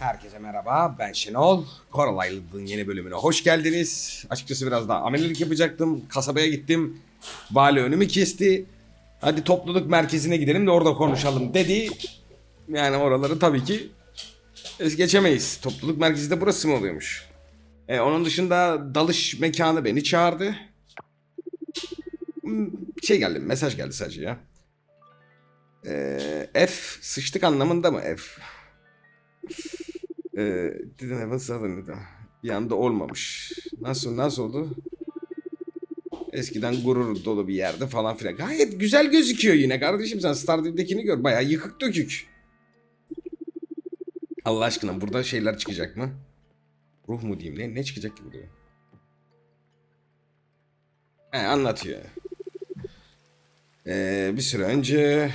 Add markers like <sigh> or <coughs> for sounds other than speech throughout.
Herkese merhaba, ben Şenol. Coralaylı'nın yeni bölümüne hoş geldiniz. Açıkçası biraz daha amelilik yapacaktım. Kasabaya gittim. Vali önümü kesti. Hadi topluluk merkezine gidelim de orada konuşalım dedi. Yani oraları tabii ki es geçemeyiz. Topluluk merkezi de burası mı oluyormuş? E, onun dışında dalış mekanı beni çağırdı. Hmm, Şey geldi, mesaj geldi sadece ya. Ee, F sıçtık anlamında mı F? Ee, didn't have a dedi. Bir anda olmamış. Nasıl nasıl oldu? Eskiden gurur dolu bir yerde falan filan. Gayet güzel gözüküyor yine kardeşim sen Stardew'dekini gör. Bayağı yıkık dökük. Allah aşkına burada şeyler çıkacak mı? Ruh mu diyeyim ne? Ne çıkacak ki burada? He anlatıyor. Ee, bir süre önce...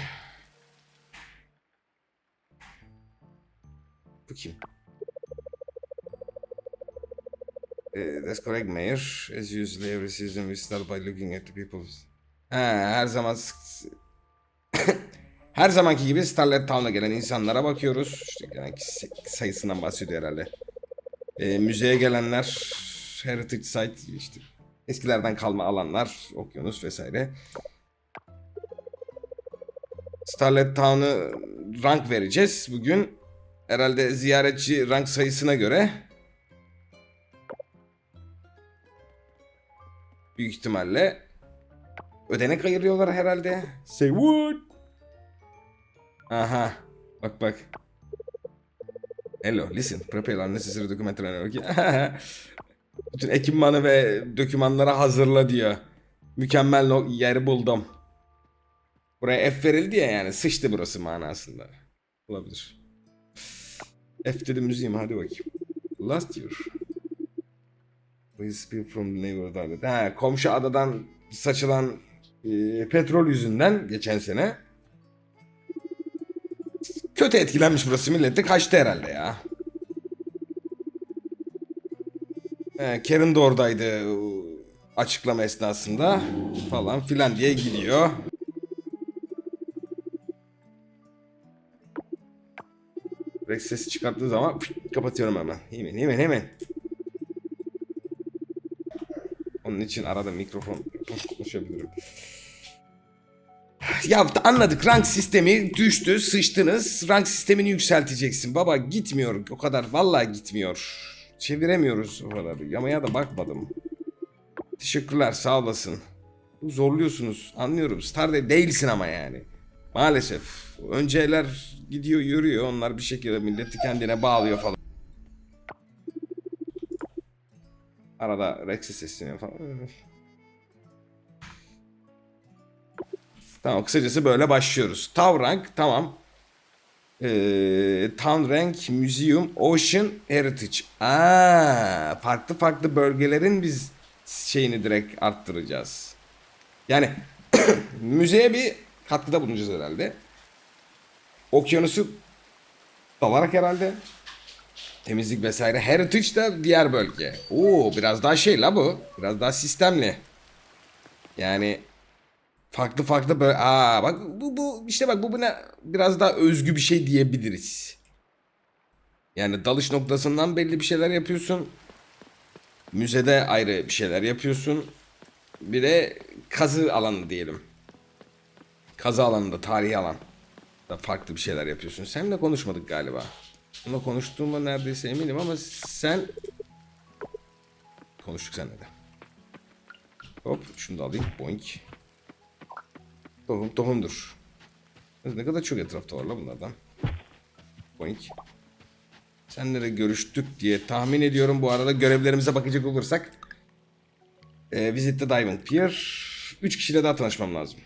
Bu kim? Uh, that's correct, Mayor. As usually, every season we start by looking at the people's... Ha, her zaman... <coughs> her zamanki gibi Starlet Town'a gelen insanlara bakıyoruz. İşte yani sayısından bahsediyor herhalde. Ee, müzeye gelenler, Heritage Site, işte eskilerden kalma alanlar, okyanus vesaire. Starlet Town'u rank vereceğiz bugün. Herhalde ziyaretçi rank sayısına göre büyük ihtimalle ödenek ayırıyorlar herhalde. Say what? Aha. Bak bak. Hello, listen. Prepare unnecessary documentary. Okay. <laughs> Bütün ekipmanı ve dokümanları hazırla diyor. Mükemmel yeri buldum. Buraya F verildi ya yani sıçtı burası manasında. Olabilir. F dedi müziğim hadi bakayım. Last year. Please speak from island. Ha, komşu adadan saçılan e, petrol yüzünden geçen sene kötü etkilenmiş burası millette kaçtı herhalde ya. He, Karen de oradaydı açıklama esnasında falan filan diye gidiyor. Rex sesi çıkarttığı zaman kapatıyorum hemen. Hemen hemen hemen. Onun için arada mikrofon konuşabilirim. Ya anladık. Rank sistemi düştü sıçtınız. Rank sistemini yükselteceksin. Baba gitmiyor. O kadar vallahi gitmiyor. Çeviremiyoruz o kadar. Yamaya da bakmadım. Teşekkürler. Sağ olasın. Zorluyorsunuz. Anlıyorum. Star'da değilsin ama yani. Maalesef. Önceler gidiyor yürüyor. Onlar bir şekilde milleti kendine bağlıyor falan arada Rex'e sesleniyor falan Tamam kısacası böyle başlıyoruz. Town Rank tamam. Ee, Town Rank Museum Ocean Heritage. Aa, farklı farklı bölgelerin biz şeyini direkt arttıracağız. Yani <coughs> müzeye bir katkıda bulunacağız herhalde. Okyanusu dalarak herhalde. Temizlik vesaire. Heritage de diğer bölge. Oo biraz daha şey la bu. Biraz daha sistemli. Yani farklı farklı böyle aa bak bu bu işte bak bu buna biraz daha özgü bir şey diyebiliriz. Yani dalış noktasından belli bir şeyler yapıyorsun. Müzede ayrı bir şeyler yapıyorsun. Bir de kazı alanı diyelim. Kazı alanında tarihi alan. Da farklı bir şeyler yapıyorsun. Seninle konuşmadık galiba. Onunla konuştuğuma neredeyse eminim ama sen konuştuk seninle de. Hop şunu da alayım. Boink. Tohum tohumdur. Ne kadar çok etrafta var la bunlardan. Boink. Senlere görüştük diye tahmin ediyorum. Bu arada görevlerimize bakacak olursak. E, visit the Diamond Pier. 3 kişiyle daha tanışmam lazım.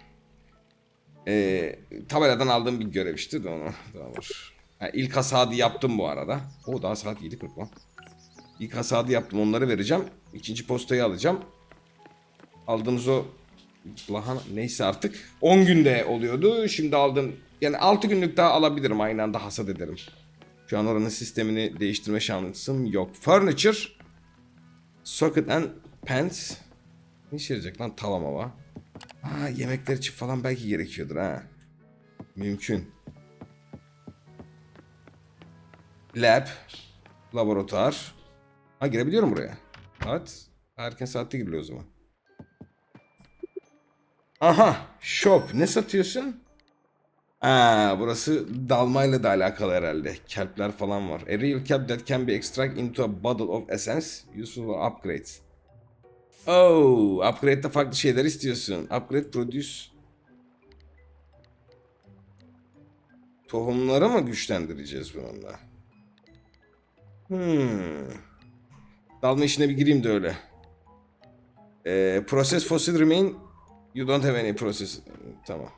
E, tabeladan aldığım bir görev işte de onu. Daha var. Ha, ilk hasadı yaptım bu arada. O daha saat 7.40 lan. İlk hasadı yaptım onları vereceğim. İkinci postayı alacağım. Aldığımız o lahana neyse artık 10 günde oluyordu. Şimdi aldım yani 6 günlük daha alabilirim aynı anda hasat ederim. Şu an oranın sistemini değiştirme şansım yok. Furniture Socket and pants Ne işe yarayacak lan tavam hava Ha yemekler için falan belki gerekiyordur ha Mümkün Lab. Laboratuvar. Ha girebiliyorum buraya. Evet. Erken saatte giriliyor o zaman. Aha. Shop. Ne satıyorsun? Aa, burası dalmayla da alakalı herhalde. Kelpler falan var. A real kelp that can be extracted into a bottle of essence. Useful for upgrades. Oh, upgrade'de farklı şeyler istiyorsun. Upgrade produce. Tohumları mı güçlendireceğiz bununla? Hmm. Dalma işine bir gireyim de öyle. Ee, process fossil remain. You don't have any process. Tamam.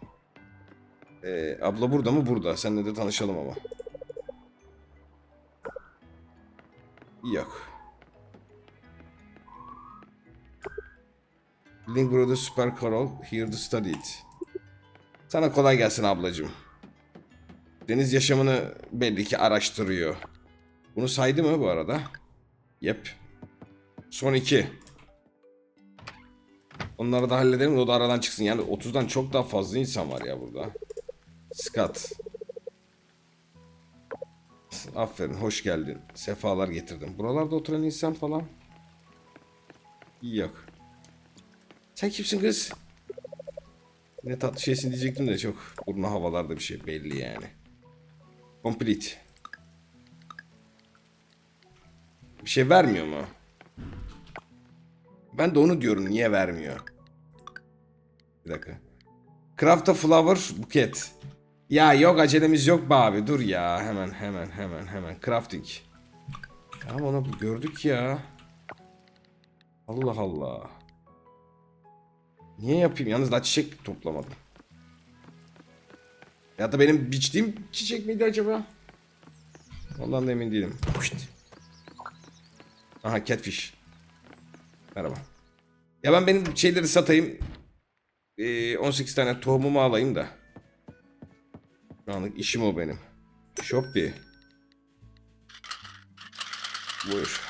Ee, abla burada mı? Burada. Seninle de tanışalım ama. Yok. Link Brother Super Carol. Here to study it. Sana kolay gelsin ablacığım. Deniz yaşamını belli ki araştırıyor. Bunu saydı mı bu arada? Yep. Son iki. Onları da halledelim de o da aradan çıksın. Yani 30'dan çok daha fazla insan var ya burada. Scott. Aferin, hoş geldin. Sefalar getirdim. Buralarda oturan insan falan. Yok. Sen kimsin kız? Ne tatlı şeysin diyecektim de çok burnu havalarda bir şey belli yani. Complete. Bir şey vermiyor mu? Ben de onu diyorum niye vermiyor? Bir dakika. Craft a flower buket. Ya yok acelemiz yok be abi dur ya hemen hemen hemen hemen crafting. Tamam onu gördük ya. Allah Allah. Niye yapayım? Yalnız daha çiçek toplamadım. Ya da benim biçtiğim çiçek miydi acaba? Da emin değilim. Puşt. Aha catfish. Merhaba. Ya ben benim şeyleri satayım. Ee, 18 tane tohumumu alayım da. Şu anlık işim o benim. Shopee. Buyur.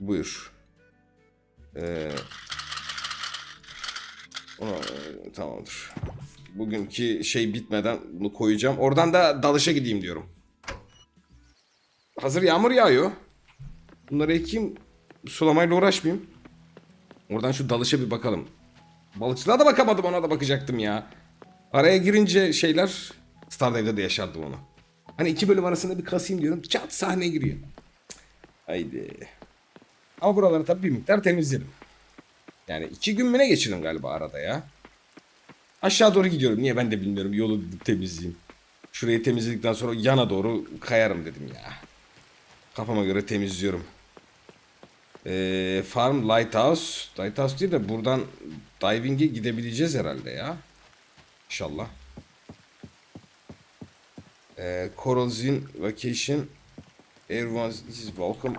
Buyur. Ee, ona, tamamdır. Bugünkü şey bitmeden bunu koyacağım. Oradan da dalışa gideyim diyorum. Hazır yağmur yağıyor. Bunları ekeyim. Sulamayla uğraşmayayım. Oradan şu dalışa bir bakalım. Balıkçılığa da bakamadım ona da bakacaktım ya. Araya girince şeyler Stardew'de de yaşardım onu. Hani iki bölüm arasında bir kasayım diyorum. Çat sahne giriyor. Haydi. Ama buraları tabii bir miktar temizledim. Yani iki gün mü ne geçirdim galiba arada ya. Aşağı doğru gidiyorum. Niye ben de bilmiyorum. Yolu temizleyeyim. Şurayı temizledikten sonra yana doğru kayarım dedim ya. Kafama göre temizliyorum. Ee, Farm Lighthouse. Lighthouse değil de buradan diving'e gidebileceğiz herhalde ya. İnşallah. Ee, Corals Vacation. Everyone is welcome.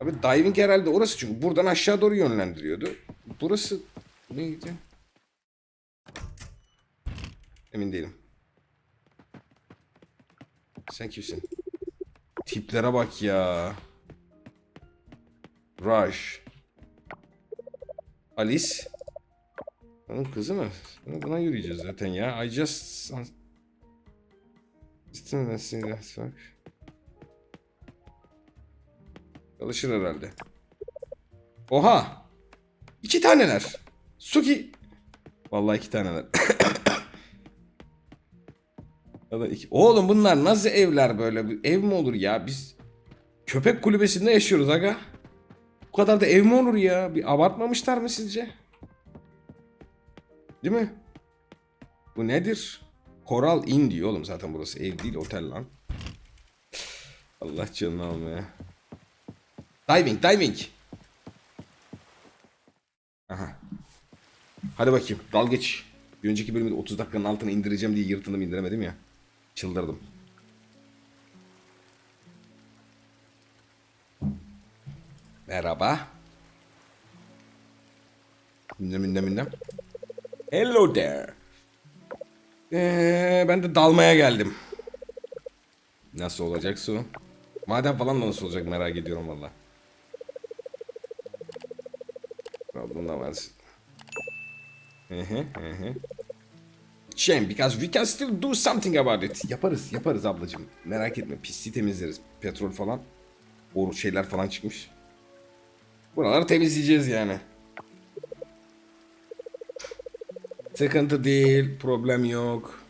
Abi diving herhalde orası çünkü buradan aşağı doğru yönlendiriyordu. Burası neydi? Emin değilim. Sen kimsin? Tiplere bak ya. Rush. Alice. Onun kızı mı? Buna, yürüyeceğiz zaten ya. I just... Bak. Çalışır herhalde. Oha! İki taneler. Suki. Vallahi iki taneler. <laughs> Ya da iki- Oğlum bunlar nasıl evler böyle? Ev mi olur ya? Biz köpek kulübesinde yaşıyoruz aga. Bu kadar da ev mi olur ya? Bir abartmamışlar mı sizce? Değil mi? Bu nedir? Coral Inn diyor oğlum zaten burası ev değil otel lan. Allah canını almaya. Diving diving. Aha. Hadi bakayım dal geç. Bir önceki bölümde 30 dakikanın altına indireceğim diye yırtındım indiremedim ya. Çıldırdım. Merhaba. Minnem minnem minnem. Hello there. Ee, ben de dalmaya geldim. Nasıl olacak su? Maden falan da nasıl olacak merak ediyorum valla. Rabbim da versin. Hı hı. Shame because we can still do something about it. Yaparız, yaparız ablacığım. Merak etme, pisliği temizleriz. Petrol falan, boru şeyler falan çıkmış. Buraları temizleyeceğiz yani. Sıkıntı değil, problem yok.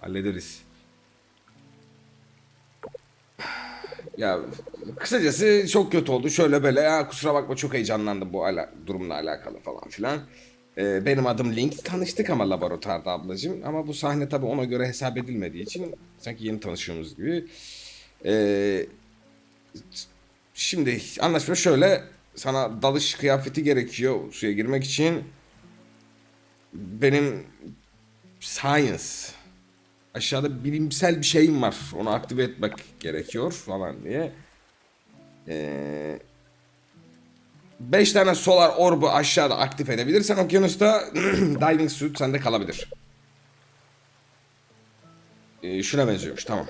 Hallederiz. Ya kısacası çok kötü oldu. Şöyle böyle ya kusura bakma çok heyecanlandım bu ala durumla alakalı falan filan. Ee, benim adım Link. Tanıştık ama laboratuvarda ablacığım. Ama bu sahne tabii ona göre hesap edilmediği için sanki yeni tanışıyoruz gibi. Ee, şimdi anlaşma şöyle. Sana dalış kıyafeti gerekiyor suya girmek için. Benim science aşağıda bilimsel bir şeyim var. Onu aktive etmek gerekiyor falan diye. Eee 5 tane solar orbu aşağıda aktif edebilirsen okyanusta <clears throat> diving suit sende kalabilir. Ee, şuna benziyormuş tamam.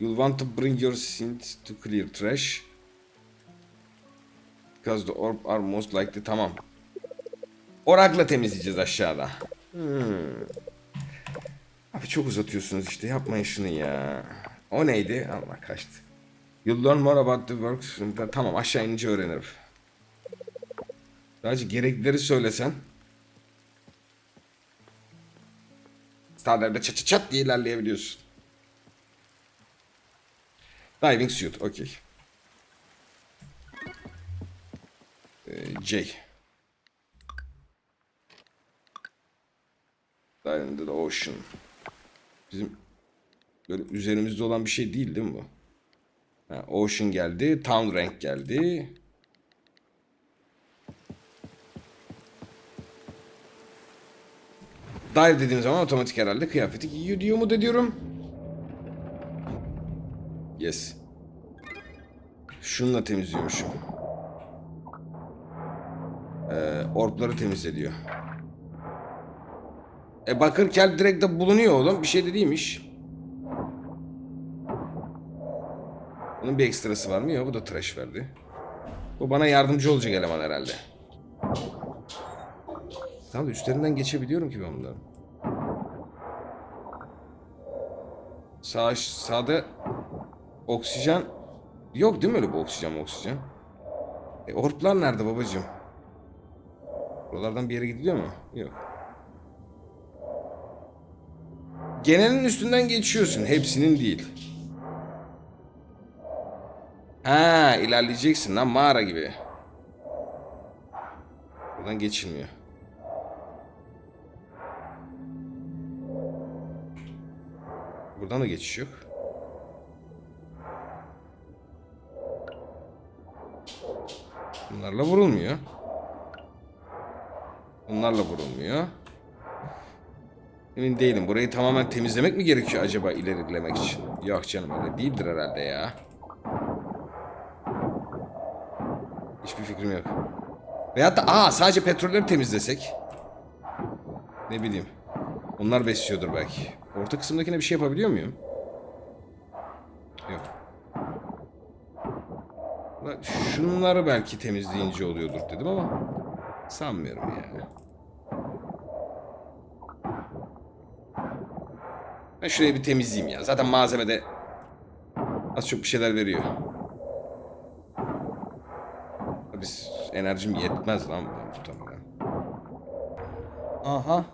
You'll want to bring your synth to clear trash. Because the orb are most likely tamam. Orakla temizleyeceğiz aşağıda. Hmm. Abi çok uzatıyorsunuz işte yapmayın şunu ya. O neydi? Allah kaçtı. You'll learn more about the works. Tamam aşağı inince öğrenirim. Sadece gereklileri söylesen. Starlarda çat çat çat diye ilerleyebiliyorsun. Diving suit, okey. Ee, J. Dive into the ocean. Bizim böyle üzerimizde olan bir şey değil değil mi bu? Ocean geldi, town rank geldi. Dive dediğim zaman otomatik herhalde kıyafeti giyiyor diyor mu de diyorum. Yes. Şununla temizliyormuşum. Ee, orpları temizliyor. E bakır kelp direkt de bulunuyor oğlum. Bir şey de değilmiş. Bunun bir ekstrası var mı? Yok bu da trash verdi. Bu bana yardımcı olacak eleman herhalde. Tamam da üstlerinden geçebiliyorum ki ben bunların. Sağ, sağda oksijen yok değil mi öyle bir oksijen oksijen? E, orplar nerede babacığım? Buralardan bir yere gidiliyor mu? Yok. Genelin üstünden geçiyorsun. Hepsinin değil. Ha ilerleyeceksin lan mağara gibi. Buradan geçilmiyor. Buradan da geçiş yok. Bunlarla vurulmuyor. Bunlarla vurulmuyor. Emin değilim. Burayı tamamen temizlemek mi gerekiyor acaba ilerlemek için? Yok canım öyle değildir herhalde ya. Hiçbir fikrim yok. Veyahut da aa sadece petrolleri temizlesek. Ne bileyim. Onlar besliyordur belki. Orta kısımdakine bir şey yapabiliyor muyum? Yok. Şunları belki temizleyince oluyordur dedim ama sanmıyorum yani. Ben şurayı bir temizleyeyim ya. Zaten malzemede az çok bir şeyler veriyor. Biz enerjim yetmez lan buradan muhtemelen. Aha.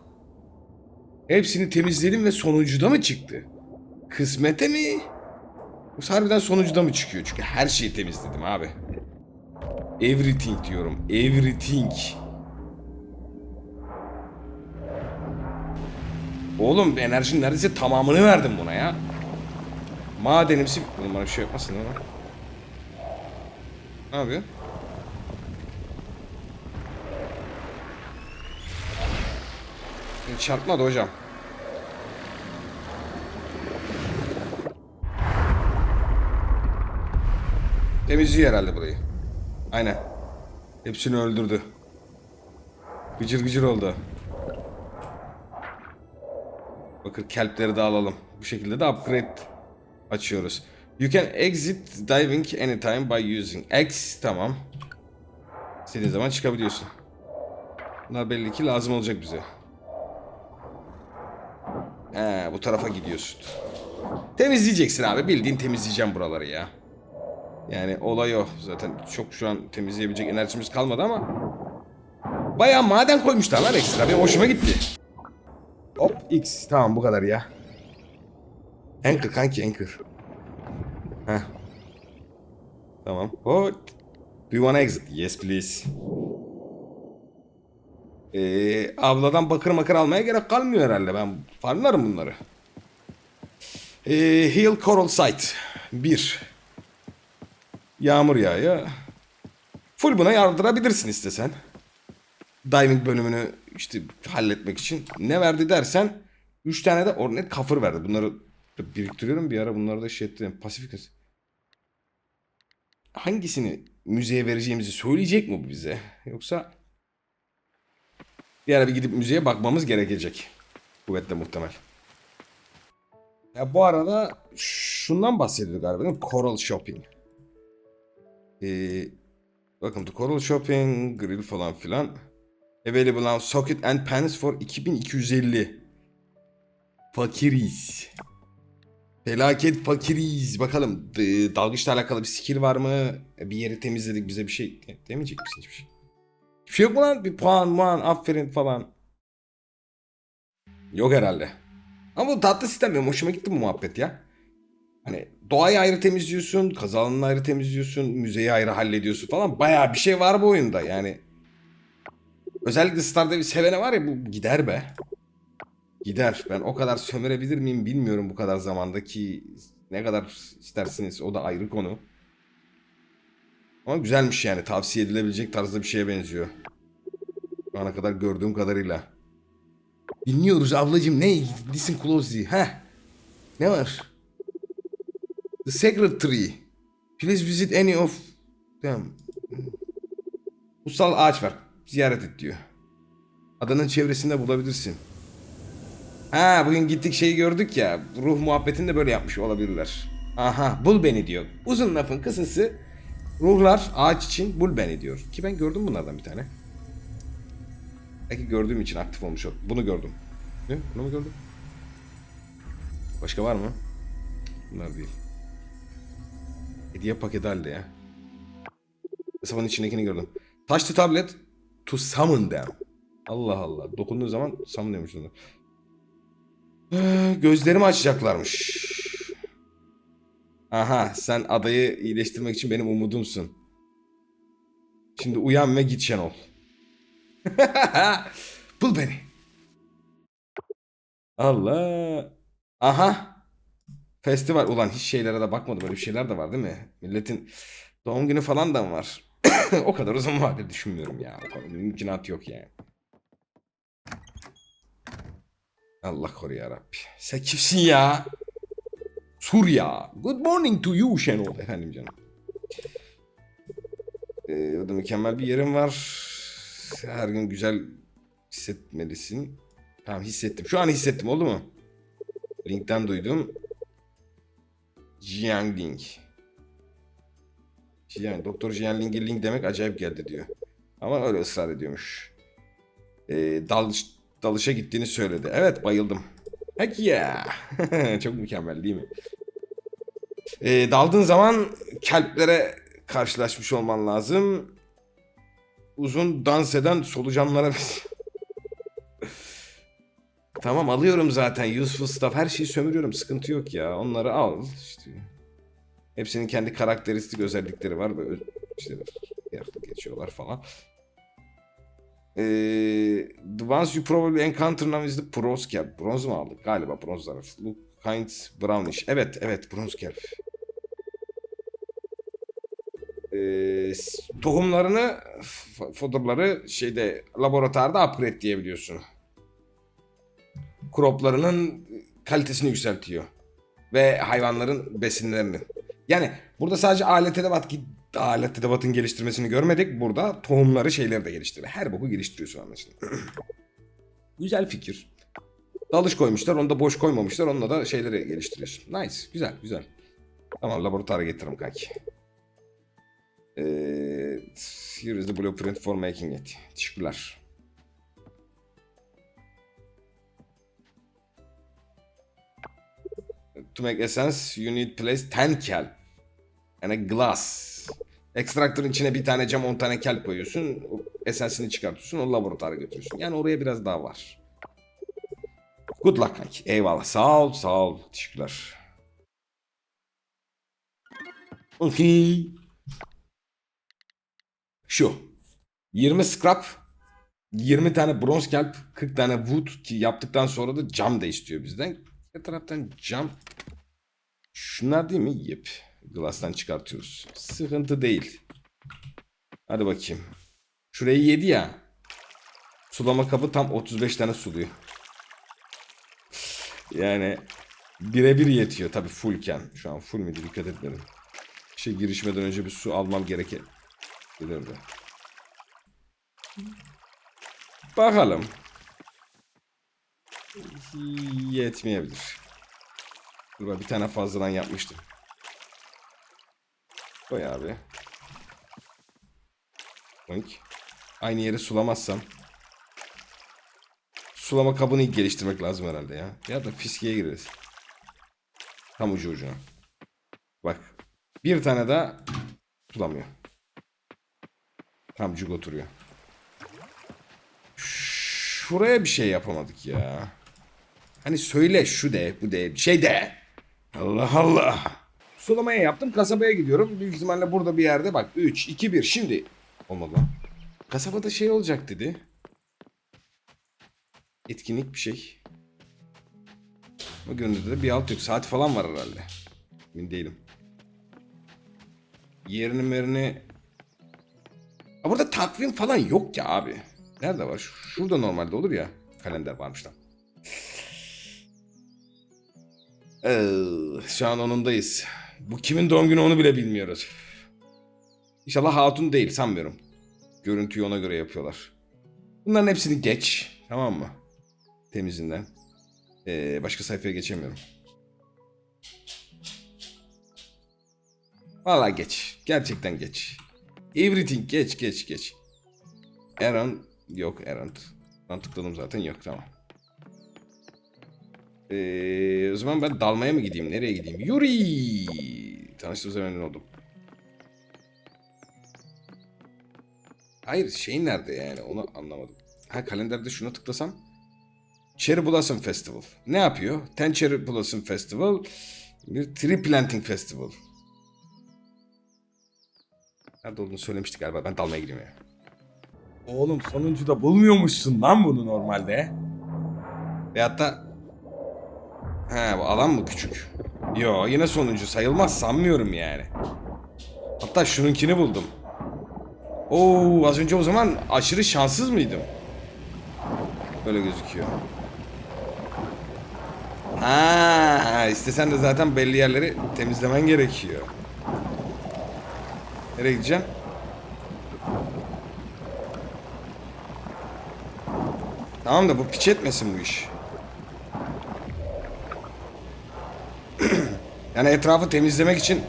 Hepsini temizledim ve sonuncuda mı çıktı? Kısmete mi? Bu harbiden sonuncuda mı çıkıyor? Çünkü her şeyi temizledim abi. Everything diyorum. Everything. Oğlum enerjinin neredeyse tamamını verdim buna ya. Madenimsi... Oğlum bana bir şey yapmasın ama. Ne yapıyor? Çarpmadı hocam. Temizliyor herhalde burayı. Aynen. Hepsini öldürdü. Gıcır gıcır oldu. Bakır kelpleri de alalım. Bu şekilde de upgrade açıyoruz. You can exit diving anytime by using X. Tamam. İstediğin zaman çıkabiliyorsun. Bunlar belli ki lazım olacak bize. He, bu tarafa gidiyorsun. Temizleyeceksin abi. Bildiğin temizleyeceğim buraları ya. Yani olay o. Zaten çok şu an temizleyebilecek enerjimiz kalmadı ama. Bayağı maden koymuşlar lan ekstra. Benim hoşuma gitti. Hop X. Tamam bu kadar ya. Anchor kanki anchor. Heh. Tamam. What? Do you wanna exit? Yes please. Ee, avladan bakır makır almaya gerek kalmıyor herhalde. Ben farmlarım bunları. Ee, Hill Coral Site. 1. Yağmur yağıyor. Full buna yardırabilirsin istesen. Diving bölümünü işte halletmek için. Ne verdi dersen 3 tane de ornet kafır verdi. Bunları biriktiriyorum bir ara bunları da şey ettim. Pasifik Hangisini müzeye vereceğimizi söyleyecek mi bu bize? Yoksa bir ara bir gidip müzeye bakmamız gerekecek. Kuvvetle muhtemel. Ya bu arada şundan bahsediyor galiba değil mi? Coral Shopping. Ee, bakın to Coral Shopping, grill falan filan. Available on socket and pans for 2250. Fakiriz. Felaket fakiriz. Bakalım dalgıçla alakalı bir skill var mı? Bir yeri temizledik bize bir şey demeyecek misin hiçbir şey? Şey yok mu lan? Bir puan, muan, aferin falan. Yok herhalde. Ama bu tatlı sistem benim hoşuma gitti bu muhabbet ya. Hani doğayı ayrı temizliyorsun, alanını ayrı temizliyorsun, müzeyi ayrı hallediyorsun falan. Bayağı bir şey var bu oyunda yani. Özellikle Star'da bir sevene var ya bu gider be. Gider. Ben o kadar sömürebilir miyim bilmiyorum bu kadar zamandaki ne kadar istersiniz o da ayrı konu. Ama güzelmiş yani tavsiye edilebilecek tarzda bir şeye benziyor. Şu ana kadar gördüğüm kadarıyla. Dinliyoruz ablacım ne? Listen closely. Heh. Ne var? The Secretary. Please visit any of them. Kutsal ağaç var. Ziyaret et diyor. Adanın çevresinde bulabilirsin. Ha bugün gittik şeyi gördük ya. Ruh muhabbetini de böyle yapmış olabilirler. Aha bul beni diyor. Uzun lafın kısası ruhlar ağaç için bul beni diyor. Ki ben gördüm bunlardan bir tane. Belki gördüğüm için aktif olmuş o. Bunu gördüm. Ne? Bunu mu gördüm? Başka var mı? Bunlar değil. Hediye paketi halde ya. Hesabın içindekini gördüm. Touch tablet to summon them. Allah Allah. Dokunduğu zaman summon demiş. Ee, Gözlerimi açacaklarmış. Aha sen adayı iyileştirmek için benim umudumsun. Şimdi uyan ve git Şenol. <laughs> Bul beni. Allah. Aha. Festival. Ulan hiç şeylere de bakmadım. Böyle bir şeyler de var değil mi? Milletin doğum günü falan da mı var? <coughs> o kadar uzun vadeli düşünmüyorum ya. Mümkünat yok yani. Allah koru ya Rabbi. Sen kimsin ya? Sur ya. Good morning to you Şenol. Efendim canım. Ee, orada mükemmel bir yerim var. Her gün güzel hissetmelisin. Tamam hissettim. Şu an hissettim oldu mu? Link'ten duydum. Jiang, Doktor Jiangling'e link demek acayip geldi diyor. Ama öyle ısrar ediyormuş. Ee, dalış, dalışa gittiğini söyledi. Evet bayıldım. Heck yeah. <laughs> Çok mükemmel değil mi? Ee, daldığın zaman kelplere karşılaşmış olman lazım. Uzun dans eden solucanlara... <laughs> tamam alıyorum zaten. Useful stuff. Her şeyi sömürüyorum. Sıkıntı yok ya. Onları al. İşte. Hepsinin kendi karakteristik özellikleri var. Böyle işte yaklık geçiyorlar falan. Ee, the ones you probably encounter now is the bronze cap. Bronz mu aldık? Galiba bronzlar. Look kind brownish. Evet, evet bronz cap. Tohumlarını, fodurları şeyde laboratuvarda upgrade diyebiliyorsun. Croplarının kalitesini yükseltiyor. Ve hayvanların besinlerini. Yani burada sadece alet edevat alet edevatın geliştirmesini görmedik. Burada tohumları şeyleri de geliştiriyor. Her boku geliştiriyorsun anlaşılan. <clears throat> güzel fikir. Dalış koymuşlar. Onu da boş koymamışlar. Onunla da şeyleri geliştiriyorsun. Nice. Güzel. Güzel. Tamam laboratuvara getiririm kanki. Ee, here is the blueprint for making it. Teşekkürler. To make essence you need place 10 kelp. Yani glass. Ekstraktörün içine bir tane cam 10 tane kelp koyuyorsun. Esensini çıkartıyorsun. O laboratuvara götürüyorsun. Yani oraya biraz daha var. Good luck kanki. Eyvallah. Sağ ol. Sağ ol. Teşekkürler. Okey. Şu. 20 scrap. 20 tane bronz kelp. 40 tane wood ki yaptıktan sonra da cam da istiyor bizden. Bir taraftan cam. Şunlar değil mi? Yep. Glass'tan çıkartıyoruz. Sıkıntı değil. Hadi bakayım. Şurayı yedi ya. Sulama kabı tam 35 tane suluyor. Yani birebir yetiyor tabii fullken. Şu an full müydü dikkat etmedim. İşe girişmeden önce bir su almam gerekir. Gelirdi. Bakalım. Yetmeyebilir. Dur bir tane fazladan yapmıştım. Koy abi. Boink. Aynı yeri sulamazsam. Sulama kabını geliştirmek lazım herhalde ya. Ya da fiskeye gireriz. Tam ucu ucuna. Bak. Bir tane daha sulamıyor. Tam cuk oturuyor. Şuraya bir şey yapamadık ya. Hani söyle şu de bu de şey de. Allah Allah. Sulamaya yaptım kasabaya gidiyorum. Büyük ihtimalle burada bir yerde bak 3, 2, 1 şimdi. Olmadı lan. Kasabada şey olacak dedi. Etkinlik bir şey. O görüntüde de bir alt yok. Saat falan var herhalde. Emin değilim. Yerini merini... Ha burada takvim falan yok ya abi. Nerede var? Şurada normalde olur ya. Kalender varmış lan. Ee, şu an onundayız. Bu kimin doğum günü onu bile bilmiyoruz. İnşallah hatun değil sanmıyorum. Görüntüyü ona göre yapıyorlar. Bunların hepsini geç. Tamam mı? Temizinden. Ee, başka sayfaya geçemiyorum. Vallahi geç. Gerçekten geç. Everything geç geç geç. Aaron yok Aaron. Ben tıkladım zaten yok tamam. Ee, o zaman ben dalmaya mı gideyim? Nereye gideyim? Yuri! Tanıştığımıza memnun oldum. Hayır şey nerede yani onu anlamadım. Ha kalenderde şuna tıklasam. Cherry Blossom Festival. Ne yapıyor? Ten Cherry Blossom Festival. Bir Tree Planting Festival. Nerede olduğunu söylemiştik galiba. Ben dalmaya gidiyorum ya. Oğlum sonuncu da bulmuyormuşsun lan bunu normalde. Veyahut da... He bu alan mı küçük? Yo yine sonuncu sayılmaz sanmıyorum yani. Hatta şununkini buldum. Oo az önce o zaman aşırı şanssız mıydım? Böyle gözüküyor. Ha, istesen de zaten belli yerleri temizlemen gerekiyor. Nereye gideceğim? Tamam da bu piç etmesin bu iş. <clears throat> yani etrafı temizlemek için...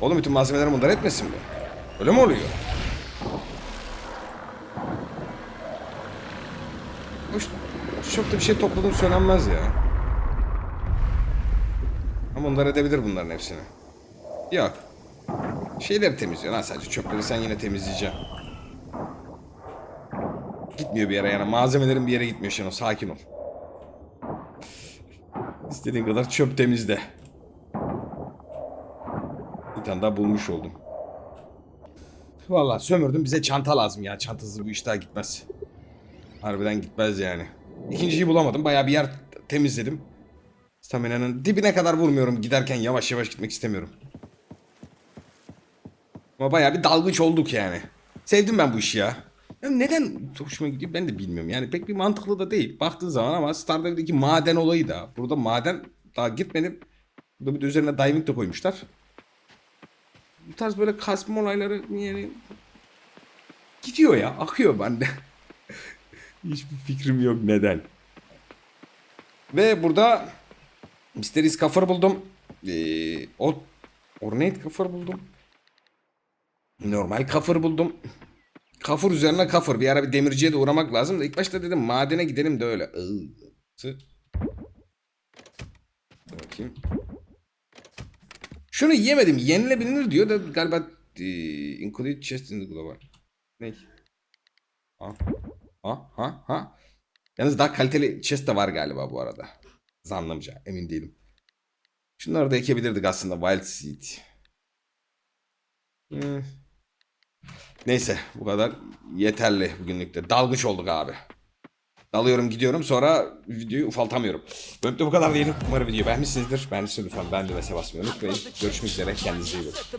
Oğlum bütün malzemeleri bunlar etmesin mi? Öyle mi oluyor? Çok da bir şey topladım söylenmez ya. Ama bunlar edebilir bunların hepsini. Yok. Şeyleri temizliyor lan sadece çöpleri sen yine temizleyeceksin. Gitmiyor bir yere yani malzemelerin bir yere gitmiyor Şenol sakin ol. İstediğin kadar çöp temizle. Bir tane daha bulmuş oldum. Vallahi sömürdüm bize çanta lazım ya çantasız bu iş daha gitmez. Harbiden gitmez yani. İkinciyi bulamadım bayağı bir yer temizledim. Stamina'nın dibine kadar vurmuyorum giderken yavaş yavaş gitmek istemiyorum. Ama bayağı bir dalgıç olduk yani. Sevdim ben bu işi ya. ya neden hoşuma gidiyor ben de bilmiyorum. Yani pek bir mantıklı da değil. Baktığın zaman ama Stardew maden olayı da. Burada maden daha gitmedim. Burada bir de üzerine diving de koymuşlar. Bu tarz böyle kasma olayları yani gidiyor ya akıyor bende. <laughs> Hiçbir fikrim yok neden. Ve burada Mysterious kafır buldum. Ee, o Ornate kafır buldum. Normal kafır buldum. Kafır üzerine kafır. Bir ara bir demirciye de uğramak lazım da ilk başta dedim madene gidelim de öyle. Bakayım. Şunu yemedim. Yenilebilir diyor da galiba include chest in the global. Ne? Ha. Ha ha ha. Yalnız daha kaliteli chest de var galiba bu arada. Zannımca. Emin değilim. Şunları da ekebilirdik aslında. Wild Seed. Hmm. Neyse bu kadar yeterli bugünlükte. Dalgıç olduk abi. Dalıyorum gidiyorum sonra videoyu ufaltamıyorum. Bölümde bu kadar diyelim. Umarım videoyu beğenmişsinizdir. Beğendiyseniz lütfen beğen ve basmayı unutmayın. Görüşmek üzere. Kendinize iyi bakın.